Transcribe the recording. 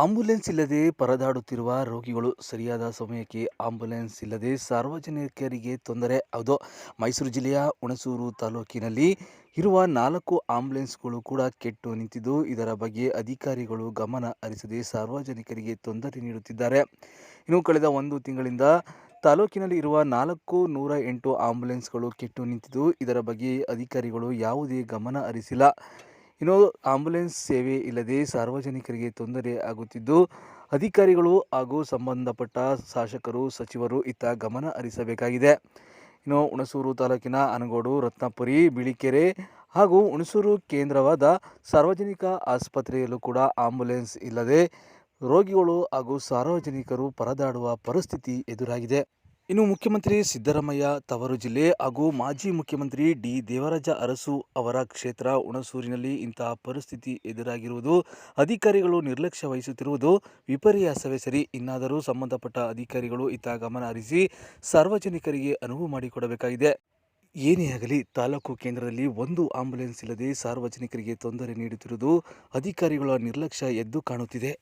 Ambulance ಇಲ್ಲದೆ ಪರದಾಡುತ್ತಿರುವ ರೋಗಿಗಳು ಸರಿಯಾದ ಸಮಯಕ್ಕೆ ಆಂಬ್ಯುಲೆನ್ಸ್ ಇಲ್ಲದೆ ಸಾರ್ವಜನಿಕರಿಗೆ ತೊಂದರೆ. ಅದು ಮೈಸೂರು ಜಿಲ್ಲೆಯ ಹುಣಸೂರು ತಾಲೂಕಿನಲ್ಲಿ ಇರುವ ನಾಲ್ಕು ಆಂಬ್ಯುಲೆನ್ಸ್ಗಳು ಕೂಡ ಕೆಟ್ಟು ನಿಂತಿದ್ದು, ಇದರ ಬಗ್ಗೆ ಅಧಿಕಾರಿಗಳು ಗಮನ ಹರಿಸದೆ ಸಾರ್ವಜನಿಕರಿಗೆ ತೊಂದರೆ ನೀಡುತ್ತಿದ್ದಾರೆ. ಇನ್ನು ಕಳೆದ ಒಂದು ತಿಂಗಳಿಂದ ತಾಲೂಕಿನಲ್ಲಿ ಇರುವ ನಾಲ್ಕು ನೂರ ಎಂಟು ಆಂಬ್ಯುಲೆನ್ಸ್ಗಳು ಕೆಟ್ಟು ನಿಂತಿದ್ದು, ಇದರ ಬಗ್ಗೆ ಅಧಿಕಾರಿಗಳು ಯಾವುದೇ ಗಮನ ಹರಿಸಿಲ್ಲ. ಇನ್ನು ಆಂಬುಲೆನ್ಸ್ ಸೇವೆ ಇಲ್ಲದೆ ಸಾರ್ವಜನಿಕರಿಗೆ ತೊಂದರೆ ಆಗುತ್ತಿದ್ದು, ಅಧಿಕಾರಿಗಳು ಹಾಗೂ ಸಂಬಂಧಪಟ್ಟ ಶಾಸಕರು, ಸಚಿವರು ಇತ್ತ ಗಮನ ಹರಿಸಬೇಕಾಗಿದೆ. ಇನ್ನು ಹುಣಸೂರು ತಾಲೂಕಿನ ಅನಗೋಡು ರತ್ನಪುರಿ, ಬಿಳಿಕೆರೆ ಹಾಗೂ ಹುಣಸೂರು ಕೇಂದ್ರವಾದ ಸಾರ್ವಜನಿಕ ಆಸ್ಪತ್ರೆಯಲ್ಲೂ ಕೂಡ ಆಂಬುಲೆನ್ಸ್ ಇಲ್ಲದೆ ರೋಗಿಗಳು ಹಾಗೂ ಸಾರ್ವಜನಿಕರು ಪರದಾಡುವ ಪರಿಸ್ಥಿತಿ ಎದುರಾಗಿದೆ. ಇನ್ನು ಮುಖ್ಯಮಂತ್ರಿ ಸಿದ್ದರಾಮಯ್ಯ ತವರು ಜಿಲ್ಲೆ ಹಾಗೂ ಮಾಜಿ ಮುಖ್ಯಮಂತ್ರಿ ಡಿ ದೇವರಾಜ ಅರಸು ಅವರ ಕ್ಷೇತ್ರ ಹುಣಸೂರಿನಲ್ಲಿ ಇಂತಹ ಪರಿಸ್ಥಿತಿ ಎದುರಾಗಿರುವುದು, ಅಧಿಕಾರಿಗಳು ನಿರ್ಲಕ್ಷ್ಯ ವಹಿಸುತ್ತಿರುವುದು ವಿಪರ್ಯಾಸವೇ ಸರಿ. ಇನ್ನಾದರೂ ಸಂಬಂಧಪಟ್ಟ ಅಧಿಕಾರಿಗಳು ಇತ್ತ ಗಮನ ಹರಿಸಿ ಸಾರ್ವಜನಿಕರಿಗೆ ಅನುವು ಮಾಡಿಕೊಡಬೇಕಾಗಿದೆ. ಏನೇ ಆಗಲಿ, ತಾಲೂಕು ಕೇಂದ್ರದಲ್ಲಿ ಒಂದು ಆಂಬ್ಯುಲೆನ್ಸ್ ಇಲ್ಲದೆ ಸಾರ್ವಜನಿಕರಿಗೆ ತೊಂದರೆ ನೀಡುತ್ತಿರುವುದು ಅಧಿಕಾರಿಗಳ ನಿರ್ಲಕ್ಷ್ಯ ಎದ್ದು ಕಾಣುತ್ತಿದೆ.